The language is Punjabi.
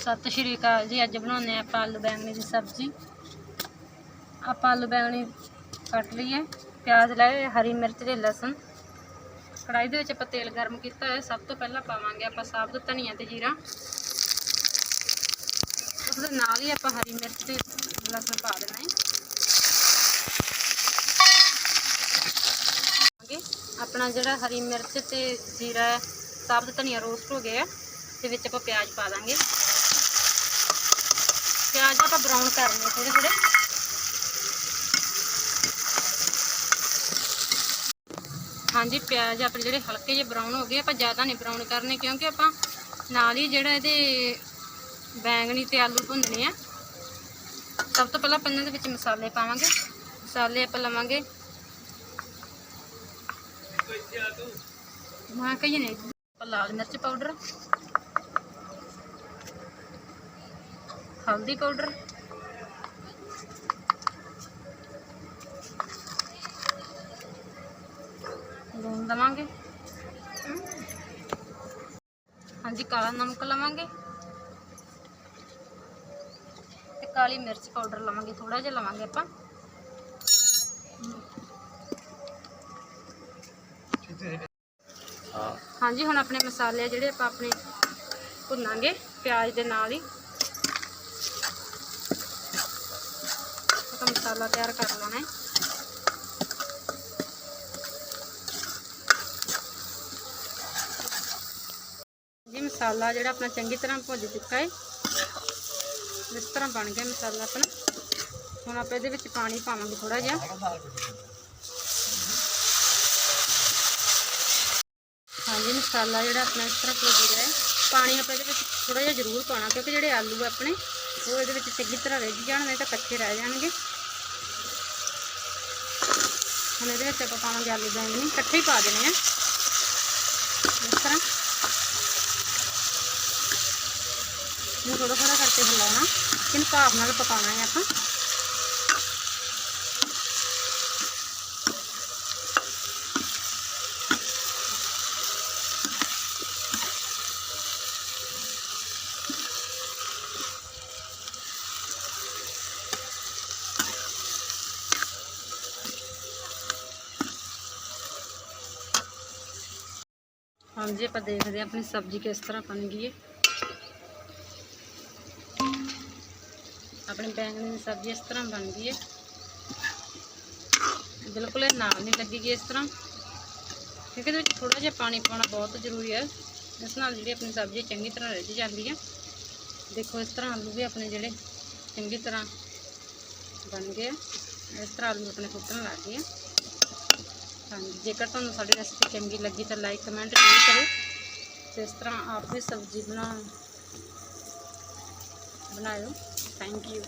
ਸਤਿ ਸ਼੍ਰੀ ਅਕਾਲ ਜੀ ਅੱਜ ਬਣਾਉਂਦੇ ਆਪਾਂ ਆਲੂ ਬੈਂਗਣੀ ਦੀ ਸਬਜ਼ੀ ਆਪਾਂ ਆਲੂ ਬੈਂਗਣੀ ਕੱਟ ਲਈਏ ਪਿਆਜ਼ ਲਾਏ ਹਰੀ ਮਿਰਚ ਤੇ ਲਸਣ ਕੜਾਈ ਦੇ ਵਿੱਚ ਆਪਾਂ ਤੇਲ ਗਰਮ ਕੀਤਾ ਹੋਇਆ ਸਭ ਤੋਂ ਪਹਿਲਾਂ ਪਾਵਾਂਗੇ ਆਪਾਂ ਸਾਬਤ ਧਨੀਆ ਤੇ ਜੀਰਾ ਉਸ ਦੇ ਨਾਲ ਹੀ ਆਪਾਂ ਹਰੀ ਮਿਰਚ ਤੇ ਲਸਣ ਪਾ ਦੇਣਾ ਹੈ ਪਾਵਾਂਗੇ। ਆਪਣਾ ਜਿਹੜਾ ਹਰੀ ਮਿਰਚ ਤੇ ਜੀਰਾ ਹੈ, ਸਾਬਤ ਧਨੀਆ ਰੋਸਟ ਹੋ ਗਿਆ ਤੇ ਵਿੱਚ ਆਪਾਂ ਪਿਆਜ਼ ਪਾ ਦਾਂਗੇ। ਪਿਆਜ਼ ਆਪਾਂ ਬਰਾਊਨ ਕਰਨੇ ਥੋੜੇ ਥੋੜੇ ਹਾਂਜੀ, ਪਿਆਜ਼ ਆਪਣੇ ਜਿਹੜੇ ਹਲਕੇ ਜਿਹੇ ਬਰਾਊਨ ਹੋ ਗਏ, ਆਪਾਂ ਜ਼ਿਆਦਾ ਨਹੀਂ ਬਰਾਊਨ ਕਰਨੇ ਕਿਉਂਕਿ ਆਪਾਂ ਨਾਲ ਹੀ ਜਿਹੜਾ ਇਹਦੇ ਬੈਂਗਣੀ ਤੇ ਆਲੂ ਭੁੰਨਣੇ ਆ। ਸਭ ਤੋਂ ਪਹਿਲਾਂ ਆਪਾਂ ਦੇ ਵਿੱਚ ਮਸਾਲੇ ਪਾਵਾਂਗੇ। ਮਸਾਲੇ ਆਪਾਂ ਲਵਾਂਗੇ। ਮਾਂ ਕਹੀ ਨੇ ਆਪਾਂ ਲਾਲ ਮਿਰਚ ਪਾਊਡਰ। ਹਲਦੀ ਪਾਊਡਰ ਲੂਣ ਦਵਾਂਗੇ। ਹਾਂਜੀ, ਕਾਲਾ ਨਮਕ ਲਵਾਂਗੇ। ਤੇ ਕਾਲੀ ਮਿਰਚ ਪਾਊਡਰ ਲਵਾਂਗੇ ਥੋੜਾ ਜਿਹਾ ਲਵਾਂਗੇ ਆਪਾਂ। ਹਾਂਜੀ, ਹੁਣ ਆਪਣੇ ਮਸਾਲੇ ਆ ਜਿਹੜੇ ਆਪਾਂ ਆਪਣੇ ਭੁੰਨਾਂਗੇ ਪਿਆਜ਼ ਦੇ ਨਾਲ ਹੀ। का मसाला तैयार कर लेना है। जी, मसाला जोड़ा अपना चंकी तरह भुज चुका है। इस तरह बन गया मसाला अपना। हम आप पानी पावे थोड़ा जहा। हाँ जी, मसाला जोड़ा अपना इस तरह भुज गया है। पानी आप थोड़ा जहा ज़रूर पाना, क्योंकि जोड़े आलू है अपने ਉਹ ਇਹਦੇ ਵਿੱਚ ਚੰਗੀ ਤਰ੍ਹਾਂ ਰਿੱਝ ਜਾਣ, ਨਹੀਂ ਤਾਂ ਕੱਚੇ ਰਹਿ ਜਾਣਗੇ। ਹੁਣ ਇਹਦੇ ਵਿੱਚ ਆਪਾਂ ਪਾਵਾਂਗੇ ਆਲੂ ਬੈਂਗਣੀ, ਇਕੱਠੇ ਹੀ ਪਾ ਦੇਣੇ ਆ। ਇਸ ਤਰ੍ਹਾਂ। ਇਹਨੂੰ ਥੋੜਾ ਥੋੜਾ ਕਰਕੇ ਹਿਲਾਉਣਾ। ਇਹਨੂੰ ਭਾਪ ਨਾਲ ਪਕਾਉਣਾ ਹੈ ਆਪਾਂ। ਹਾਂਜੀ ਆਪਾਂ ਦੇਖਦੇ ਹਾਂ ਆਪਣੀ ਸਬਜ਼ੀ ਕਿਸ ਤਰ੍ਹਾਂ ਬਣ ਗਈ ਹੈ ਆਪਣੀ ਬੈਂਗਣੀ ਦੀ ਸਬਜ਼ੀ ਇਸ ਤਰ੍ਹਾਂ ਬਣ ਗਈ ਹੈ ਬਿਲਕੁਲ ਇਹ ਨਾਲ ਨਹੀਂ ਲੱਗੇਗੀ ਇਸ ਤਰ੍ਹਾਂ ਕਿਉਂਕਿ ਇਹਦੇ ਵਿੱਚ ਥੋੜਾ ਜਿਹਾ ਪਾਣੀ ਪਾਉਣਾ ਬਹੁਤ ਜ਼ਰੂਰੀ ਹੈ ਇਸ ਨਾਲ ਜਿਹੜੀ ਆਪਣੀ ਸਬਜ਼ੀ ਚੰਗੀ ਤਰ੍ਹਾਂ ਰਿੱਝ ਜਾਂਦੀ ਹੈ ਦੇਖੋ ਇਸ ਤਰ੍ਹਾਂ ਆਲੂ ਵੀ ਆਪਣੇ ਜਿਹੜੇ ਚੰਗੀ ਤਰ੍ਹਾਂ ਬਣ ਗਏ ਆ। ਇਸ ਤਰ੍ਹਾਂ ਆਲੂ ਆਪਣੇ ਫੁੱਟਣ ਲੱਗ ਗਏ ਆ ਹਾਂਜੀ, ਜੇਕਰ ਤੁਹਾਨੂੰ ਸਾਡੀ ਰੈਸਪੀ ਚੰਗੀ ਲੱਗੀ ਤਾਂ ਲਾਈਕ ਕਮੈਂਟ ਜ਼ਰੂਰ ਕਰੋ ਤੇ ਇਸ ਤਰ੍ਹਾਂ ਆਪ ਵੀ ਸਬਜ਼ੀ ਬਣਾ ਬਣਾਇਓ। Thank you